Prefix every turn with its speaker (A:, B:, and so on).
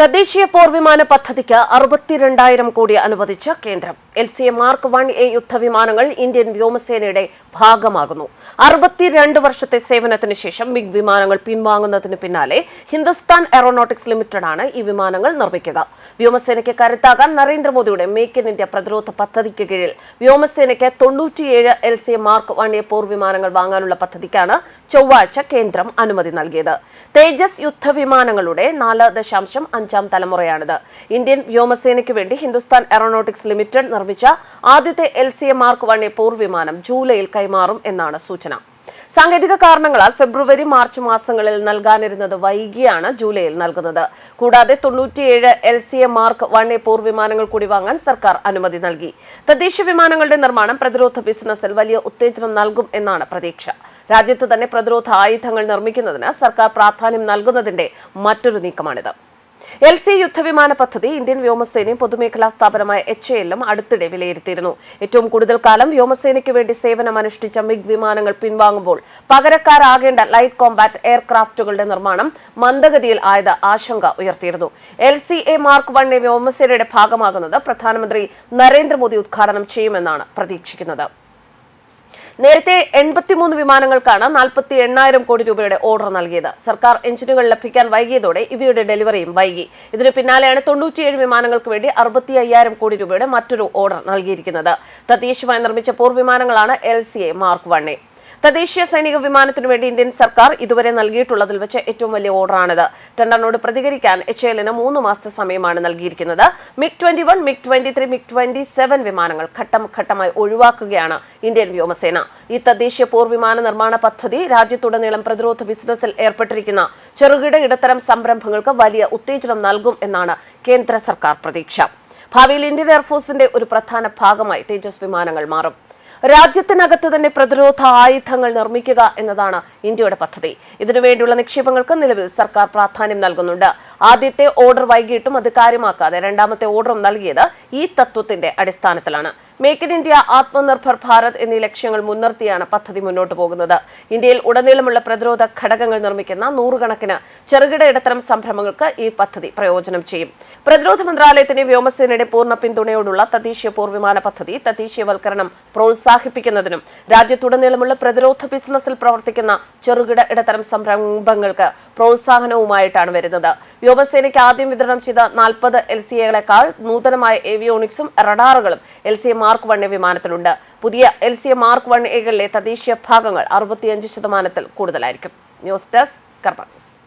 A: തദ്ദേശീയ പോർവിമാന പദ്ധതിക്ക് അറുപത്തിരണ്ടായിരം കോടി അനുവദിച്ച കേന്ദ്രം L C A mark one A യുദ്ധവിമാനങ്ങൾ ഇന്ത്യൻ വ്യോമസേനയുടെ ഭാഗമാകുന്നു അറുപത്തിരണ്ട് വർഷത്തെ സേവനത്തിന് ശേഷം മിഗ് വിമാനങ്ങൾ പിൻവാങ്ങുന്നതിന് പിന്നാലെ ഹിന്ദുസ്ഥാൻ എറോനോട്ടിക്സ് ആണ് ഈ വിമാനങ്ങൾ നിർമ്മിക്കുക വ്യോമസേനയ്ക്ക് കരുത്താകാൻ നരേന്ദ്രമോദിയുടെ മേക്ക് ഇൻ ഇന്ത്യ പ്രതിരോധ പദ്ധതിക്ക് കീഴിൽ വ്യോമസേനയ്ക്ക് തൊണ്ണൂറ്റിയേഴ് L C A mark one A പോർവിമാനങ്ങൾ വാങ്ങാനുള്ള പദ്ധതിക്കാണ് ചൊവ്വാഴ്ച കേന്ദ്രം അനുമതി നൽകിയത് തേജസ് യുദ്ധവിമാനങ്ങളുടെ നാല് ദശാംശം അഞ്ചാം തലമുറയാണിത് ഇന്ത്യൻ വ്യോമസേനയ്ക്ക് വേണ്ടി ഹിന്ദുസ്ഥാൻ എറോനോട്ടിക്സ് ലിമിറ്റഡ് നിർമ്മിച്ച ആദ്യത്തെ L C A mark one പോർ വിമാനം ജൂലൈയിൽ കൈമാറും എന്നാണ് സൂചന സാങ്കേതിക കാരണങ്ങളാൽ ഫെബ്രുവരി മാർച്ച് മാസങ്ങളിൽ നൽകാനിരുന്നത് വൈകിയാണ് ജൂലൈയിൽ നൽകുന്നത് കൂടാതെ തൊണ്ണൂറ്റിയേഴ് L C A mark one A പോർ വിമാനങ്ങൾ കൂടി വാങ്ങാൻ സർക്കാർ അനുമതി നൽകി തദ്ദേശ വിമാനങ്ങളുടെ നിർമ്മാണം പ്രതിരോധ ബിസിനസ്സിൽ വലിയ ഉത്തേജനം നൽകും എന്നാണ് പ്രതീക്ഷ രാജ്യത്ത് തന്നെ പ്രതിരോധ ആയുധങ്ങൾ നിർമ്മിക്കുന്നതിന് സർക്കാർ പ്രാധാന്യം നൽകുന്നതിന്റെ മറ്റൊരു നീക്കമാണിത് എൽ സി യുദ്ധവിമാന പദ്ധതി ഇന്ത്യൻ വ്യോമസേനയും പൊതുമേഖലാ സ്ഥാപനമായ എച്ച് എല്ലും അടുത്തിടെ വിലയിരുത്തിയിരുന്നു ഏറ്റവും കൂടുതൽ കാലം വ്യോമസേനയ്ക്ക് വേണ്ടി സേവനം അനുഷ്ഠിച്ച മിഗ് വിമാനങ്ങൾ പിൻവാങ്ങുമ്പോൾ പകരക്കാരാകേണ്ട ലൈറ്റ് കോംബാറ്റ് എയർക്രാഫ്റ്റുകളുടെ നിർമ്മാണം മന്ദഗതിയിൽ ആയത് ആശങ്ക ഉയർത്തിയിരുന്നു എൽ സി എ മാർക്ക് വണ്ണെ വ്യോമസേനയുടെ ഭാഗമാകുന്നത് പ്രധാനമന്ത്രി നരേന്ദ്രമോദി ഉദ്ഘാടനം ചെയ്യുമെന്നാണ് പ്രതീക്ഷിക്കുന്നത് നേരത്തെ എൺപത്തിമൂന്ന് വിമാനങ്ങൾക്കാണ് നാൽപ്പത്തി എണ്ണായിരം കോടി രൂപയുടെ ഓർഡർ നൽകിയത് സർക്കാർ എഞ്ചിനുകൾ ലഭിക്കാൻ വൈകിയതോടെ ഇവയുടെ ഡെലിവറിയും വൈകി ഇതിന് പിന്നാലെയാണ് തൊണ്ണൂറ്റിയേഴ് വിമാനങ്ങൾക്ക് വേണ്ടി അറുപത്തി അയ്യായിരം കോടി രൂപയുടെ മറ്റൊരു ഓർഡർ നൽകിയിരിക്കുന്നത് തദ്ദേശീയമായി നിർമ്മിച്ച പോർ വിമാനങ്ങളാണ് എൽ സി എ മാർക്ക് വണ്ണെ തദ്ദേശീയ സൈനിക വിമാനത്തിനു വേണ്ടി ഇന്ത്യൻ സർക്കാർ ഇതുവരെ നൽകിയിട്ടുള്ളതിൽ വെച്ച് ഏറ്റവും വലിയ ഓർഡറാണിത് ടെണ്ടറിനോട് പ്രതികരിക്കാൻ എച്ച് എല്ലിന് മൂന്ന് മാസത്തെ സമയമാണ് നൽകിയിരിക്കുന്നത് MiG twenty one MiG twenty three MiG twenty seven വിമാനങ്ങൾ ഘട്ടം ഘട്ടമായി ഒഴിവാക്കുകയാണ് ഇന്ത്യൻ വ്യോമസേന ഈ തദ്ദേശീയ പോർ വിമാന നിർമ്മാണ പദ്ധതി രാജ്യത്തുടനീളം പ്രതിരോധ ബിസിനസ്സിൽ ഏർപ്പെട്ടിരിക്കുന്ന ചെറുകിട ഇടത്തരം സംരംഭങ്ങൾക്ക് വലിയ ഉത്തേജനം നൽകും എന്നാണ് കേന്ദ്ര സർക്കാർ പ്രതീക്ഷ ഭാവിയിൽ ഇന്ത്യൻ എയർഫോഴ്സിന്റെ ഒരു പ്രധാന ഭാഗമായി തേജസ് വിമാനങ്ങൾ മാറും രാജ്യത്തിനകത്ത് തന്നെ പ്രതിരോധ ആയുധങ്ങൾ നിർമ്മിക്കുക എന്നതാണ് ഇന്ത്യയുടെ പദ്ധതി ഇതിനുവേണ്ടിയുള്ള നിക്ഷേപങ്ങൾക്ക് നിലവിൽ സർക്കാർ പ്രാധാന്യം നൽകുന്നുണ്ട് ആദ്യത്തെ ഓർഡർ വൈകിട്ടും അത് കാര്യമാക്കാതെ രണ്ടാമത്തെ ഓർഡറും നൽകിയത് ഈ തത്വത്തിന്റെ അടിസ്ഥാനത്തിലാണ് make in India Atmanirbhar Bharat എന്നീ ലക്ഷ്യങ്ങൾ മുൻനിർത്തിയാണ് പദ്ധതി മുന്നോട്ട് പോകുന്നത് ഇന്ത്യയിൽ ഉടനീളമുള്ള പ്രതിരോധ ഘടകങ്ങൾ നിർമ്മിക്കുന്ന നൂറുകണക്കിന് ചെറുകിട ഇടത്തരം സംരംഭങ്ങൾക്ക് ഈ പദ്ധതി പ്രയോജനം ചെയ്യും പ്രതിരോധ മന്ത്രാലയത്തിന്റെ വ്യോമസേനയുടെ പൂർണ്ണ പിന്തുണയോടുള്ള തദ്ദേശീയ പൂർവിമാന പദ്ധതി തദ്ദേശീയവൽക്കരണം പ്രോത്സാഹിപ്പിക്കുന്നതിനും രാജ്യത്തുടനീളമുള്ള പ്രതിരോധ ബിസിനസ്സിൽ പ്രവർത്തിക്കുന്ന ചെറുകിട ഇടത്തരം സംരംഭങ്ങൾക്ക് പ്രോത്സാഹനവുമായിട്ടാണ് വരുന്നത് വ്യോമസേനയ്ക്ക് ആദ്യം വിതരണം ചെയ്ത നാൽപ്പത് എൽ സി എകളെക്കാൾ നൂതനമായ ഏവിയോണിക്സും റഡാറുകളും L C M mark one A വിമാനത്തിലുണ്ട് പുതിയ L C A mark one എകളിലെ തദ്ദേശീയ ഭാഗങ്ങൾ അറുപത്തിയഞ്ച് ശതമാനത്തിൽ കൂടുതലായിരിക്കും ന്യൂസ് ഡെസ്ക് കർമ്മ